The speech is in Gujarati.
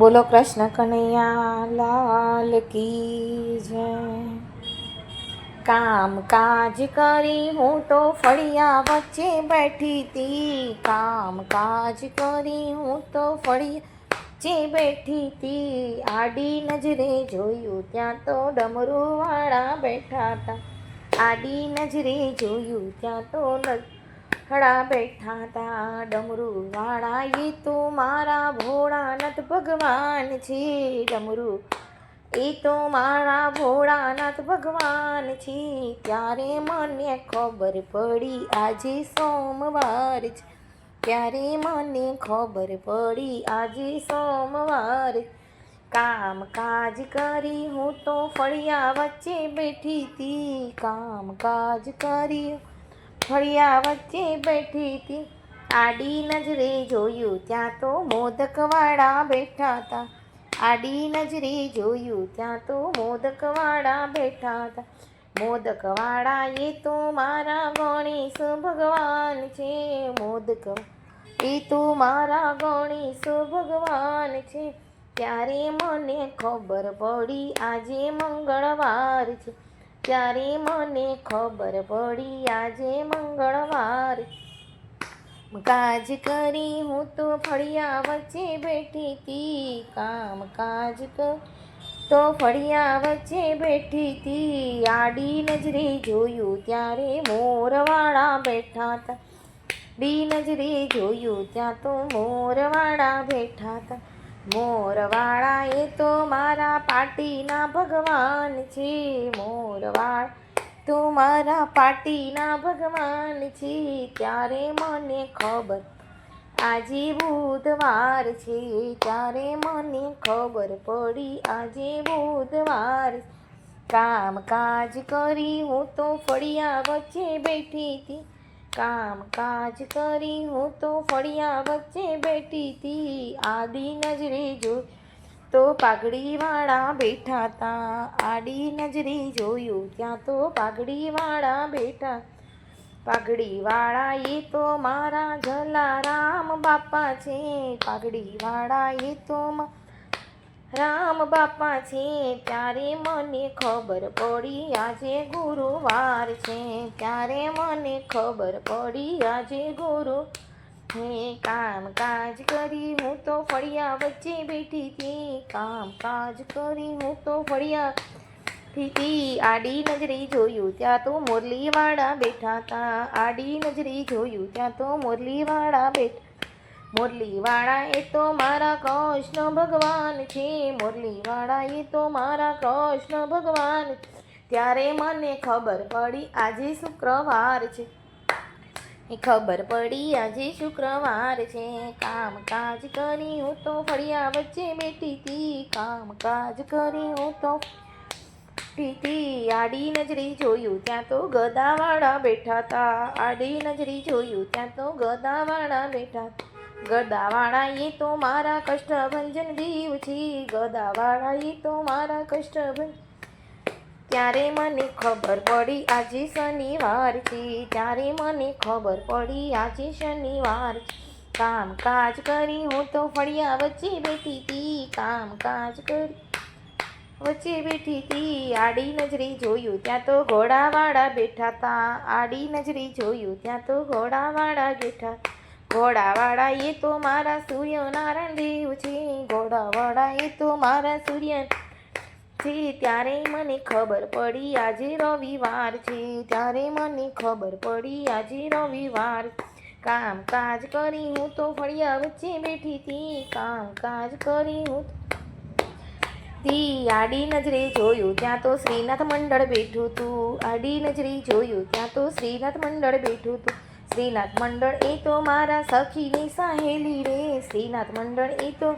બોલો કૃષ્ણ કનૈયા, લાલ કી જય. કામ કાજ કરી હું તો ફળિયા વચ્ચે બેઠી તી. કામ કાજ કરી હું તો ફળિયા વચ્ચે બેઠી તી. આડી નજરે જોયું ત્યાં તો ડમરૂવાળા બેઠા હતા આડી નજરે જોયું ત્યાં તો હડા બેઠા તા ડમરુ વાળા એ તો મારા ભોળાનાથ ભગવાન છે ડમરુ. એ તો મારા ભોળાનાથ ભગવાન છે. ત્યારે મને ખબર પડી આજે સોમવાર છે. ત્યારે મને ખબર પડી આજે સોમવાર. કામ કાજ કરી હું તો ફળિયા વચ્ચે બેઠી હતી કામ કાજ કરી ફળિયા વચ્ચે બેઠી હતી. આડી નજરે જોયું, ત્યાં તો મોદકવાળા બેઠા હતા. આડી નજરે જોયું, ત્યાં તો મોદકવાળા બેઠા હતા. મોદકવાળા એ તો મારા ગણેશ ભગવાન છે, મોદક. એ તો મારા ગણેશ ભગવાન છે. ત્યારે મને ખબર પડી, આજે મંગળવાર છે. ત્યારે મને ખબર પડી આજે મંગળવાર. કાજ કરી, હું તો ફળિયા વચ્ચે બેઠી હતી કામ કાજ કર તો ફળિયા વચ્ચે બેઠી હતી આડી નજરે જોયું ત્યારે મોરવાળા બેઠા હતા ડી નજરે જોયું ત્યાં તો મોરવાળા બેઠા હતા મોરવાળા એ તો મારા પાટીના ભગવાન છે. મોરવાળ તો મારા પાટીના ભગવાન છે. ત્યારે મને ખબર આજે બુધવાર છે. ત્યારે મને ખબર પડી આજે બુધવાર. કામ કાજ કરી હું તો ફળિયા વચ્ચે બેઠી હતી. કામ કાજ કરી હું તો ફળિયા વચ્ચે બેઠી હતી આડી નજરે જોઈ તો પાઘડીવાળા બેઠા હતા આડી નજરે જોયું ત્યાં તો પાઘડીવાળા બેઠા. પાઘડીવાળા એ તો મારા જલારામ બાપા છે. પાઘડીવાળા એ તો મા- રામ બાપા છે ત્યારે મને ખબર પડી આજે ગુરુવાર છે. ત્યારે મને ખબર પડી આજે ગુરુ. હે કામ કાજ કરી હું તો ફળિયા વચ્ચે બેઠી હતી. કામ કાજ કરી હું તો ફળિયા થી આડી નજરે જોયું ત્યાં તો મુરલીવાળા બેઠા હતા. આડી નજરે જોયું ત્યાં તો મુરલીવાળા બેઠા મુરલીવાળા એ તો મારા કૃષ્ણ ભગવાન છે મુરલીવાળા એ તો મારા કૃષ્ણ ભગવાન ત્યારે મને ખબર પડી આજે શુક્રવાર છે. એ ખબર પડી આજે શુક્રવાર છે. કામકાજ કરી હું તો ફળિયા વચ્ચે બેઠી હતી. કામકાજ કરી હું તો પીતી આડી નજરી જોયું ત્યાં તો ગદાવાળા બેઠા હતા. આડી નજરી જોયું ત્યાં તો ગદાવાળા બેઠા હતા. ગદાવાળા એ તો મારા કષ્ટભંજન દીવ છે ગદાવાળા એ તો મારા કષ્ટભંજન. ત્યારે મને ખબર પડી આજે શનિવાર છે, ત્યારે મને ખબર પડી આજે શનિવાર છે. કામ કાજ કરી હું તો ફળિયા વચ્ચે બેઠી હતી કામ કાજ કરી વચ્ચે બેઠી હતી. આડી નજરે જોયું ત્યાં તો ઘોડાવાળા બેઠા હતા, આડી નજરે જોયું ત્યાં તો ઘોડાવાળા બેઠા ઘોડાવાળા એ તો મારા સૂર્યનારાયણ દેવ છે ઘોડાવાળા એ તો મારા સૂર્ય છે. ત્યારે મને ખબર પડી આજે રવિવાર છે, ત્યારે મને ખબર પડી આજે રવિવાર. કામ કાજ કરી હું તો ફળિયા વચ્ચે બેઠી હતી કામ કાજ કરી હું તી. આડી નજરે જોયું ત્યાં તો શ્રીનાથ મંડળ બેઠું હતું આડી નજરે જોયું ત્યાં તો શ્રીનાથ મંડળ બેઠું હતું શ્રીનાથ મંડળ એ તો મારા સખીની સાહેલી રે. શ્રીનાથ મંડળ એ તો